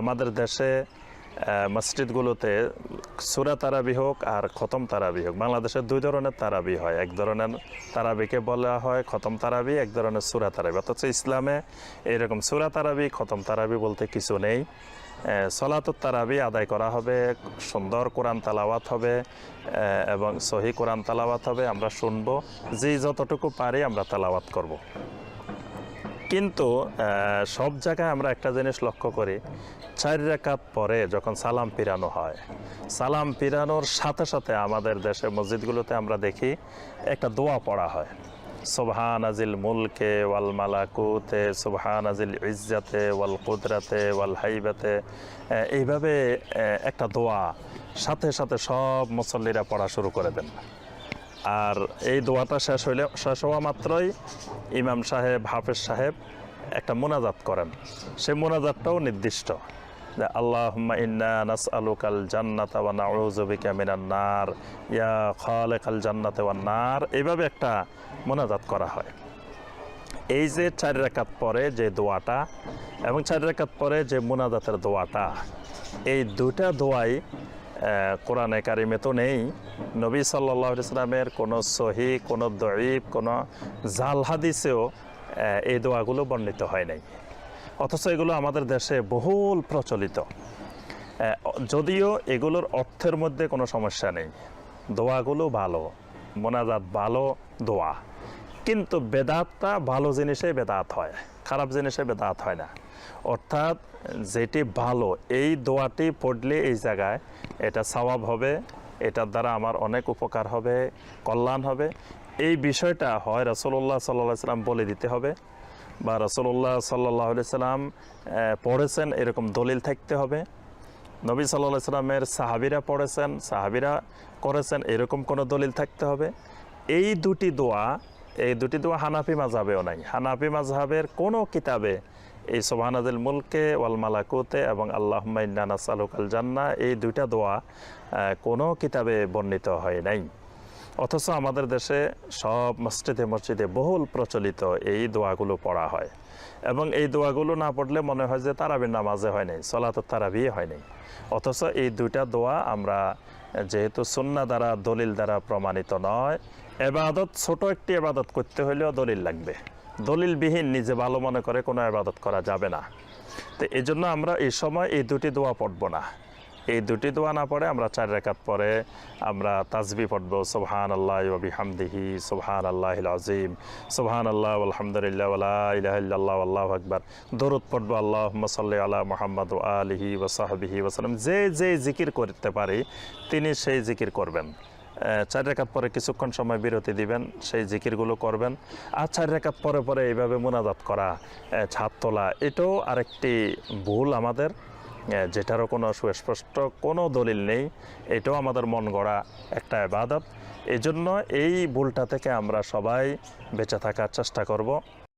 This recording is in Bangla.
আমাদের দেশে মসজিদগুলোতে সুরা তারাবি হোক আর খতম তারাবি হোক, বাংলাদেশে দুই ধরনের তারাবি হয়। এক ধরনের তারাবিকে বলা হয় খতম তারাবি, এক ধরনের সুরা তারাবি। অথচ ইসলামে এরকম সুরা তারাবি, খতম তারাবি বলতে কিছু নেই। সলাতুত তারাবি আদায় করা হবে, সুন্দর কোরআন তালাওয়াত হবে এবং সহি কোরআন তালাওয়াত হবে। আমরা শুনব, যে যতটুকু পারি আমরা তালাওয়াত করব। কিন্তু সব জায়গায় আমরা একটা জিনিস লক্ষ্য করি, চার রেখাত পরে যখন সালাম পিরানো হয়, সালাম পিরানোর সাথে সাথে আমাদের দেশের মসজিদগুলোতে আমরা দেখি একটা দোয়া পড়া হয় সুবহান আজিল মুলকে ওয়াল মালাকুতে সুবহান আজিল ইজ্জাতে ওয়াল কুদরাতে ওয়াল হাইবাতে এইভাবে একটা দোয়া, সাথে সাথে সব মুসল্লিরা পড়া শুরু করে দেন। আর এই দোয়াটা শেষ হইলে, শেষ হওয়া মাত্রই ইমাম সাহেব, হাফেজ সাহেব একটা মোনাজাত করেন। সে মোনাজাতটাও নির্দিষ্ট। যে আল্লাহুম্মা ইন্না নাউযু মিনান নার, ইয়া খালিকাল জান্নাতি ওয়ান নার, এইভাবে একটা মোনাজাত করা হয়। এই যে চার রাকাত পরে যে দোয়াটা এবং চার রাকাত পরে যে মোনাজাতের দোয়াটা, এই দুটা দোয়াই কোরআনে কারিমে তো নেই। নবী সাল্লাহ ইসলামের কোনো সহি, কোনো দরিব কোনো জাল হাদিসেও এই দোয়াগুলো বর্ণিত হয় নাই। অথচ এগুলো আমাদের দেশে বহুল প্রচলিত। যদিও এগুলোর অর্থের মধ্যে কোনো সমস্যা নেই। দোয়াগুলো ভালো, মোনাজাত ভালো দোয়া। কিন্তু বেদাতটা ভালো জিনিসে বেদাত হয়। খারাপ জিনিসে বেদাত হয় না। অর্থাৎ যেটি ভালো, এই দোয়াটি পড়লে এই জায়গায় এটা সওয়াব হবে, এটার দ্বারা আমার অনেক উপকার হবে, কল্যাণ হবে। এই বিষয়টা হয় রসল্লাহ সাল্লাহ সাল্লাম বলে দিতে হবে বা রসল্লাহ সাল্লাহ সাল্লাম পড়েছেন, এরকম দলিল থাকতে হবে। নবী সাল্লাহ সাল্লামের সাহাবিরা পড়েছেন, সাহাবিরা করেছেন, এরকম কোনো দলিল থাকতে হবে। এই দুটি দোয়া এই দুটি দোয়া হানাফি মাঝহাবেও নাই। হানাফি মাঝহাবের কোনো কিতাবে এই সোবাহানাদিল মুলকে ওয়াল মালাকুতে এবং আল্লাহ নাস আলুকাল জান্না এই দুইটা দোয়া কোনো কিতাবে বর্ণিত হয় নাই। অথচ আমাদের দেশে সব মসজিদে মসজিদে বহুল প্রচলিত এই দোয়াগুলো পড়া হয়। এবং এই দোয়াগুলো না পড়লে মনে হয় যে তারাবির নামাজে হয় নাই সলাত তারাবিয়ে হয় নাই। অথচ এই দুইটা দোয়া আমরা যেহেতু সুন্না দ্বারা, দলিল দ্বারা প্রমাণিত নয়। এবাদত, ছোট একটি এবাদত করতে হলেও দলিল লাগবে। দলিলবিহীন নিজে ভালো মনে করে কোনো এবাদত করা যাবে না। তো এই জন্য আমরা এই সময় এই দুটি দোয়া পড়ব না। এই দুটি দোয়া না পড়ে আমরা চার রেখাত পরে আমরা তাজবি পড়ব সুবহান আল্লাহ হামদিহি সুবহান আল্লাহ আজিম সুবহান আল্লাহ আলহামদুলিল্লাহ ওলা ইলাহ আল্লাহ আকবর। দরুদ পড়ব আল্লাহ সাল্লি আল্লাহ মোহাম্মদ আলিহি ওসাহবিহি ওসালাম যে যে জিকির করতে পারি, তিনি সেই জিকির করবেন। চার রেখাত পরে কিছুক্ষণ সময় বিরতি দিবেন, সেই জিকিরগুলো করবেন। আর চার রেখাত পরে পরে এইভাবে মোনাজাত করা ছাদ তোলা, এটাও আরেকটি ভুল আমাদের। যেটারও কোনো সুস্পষ্ট কোনো দলিল নেই, এটাও আমাদের মন গড়া একটা আবাদত এজন্য জন্য এই ভুলটা থেকে আমরা সবাই বেঁচে থাকার চেষ্টা করব।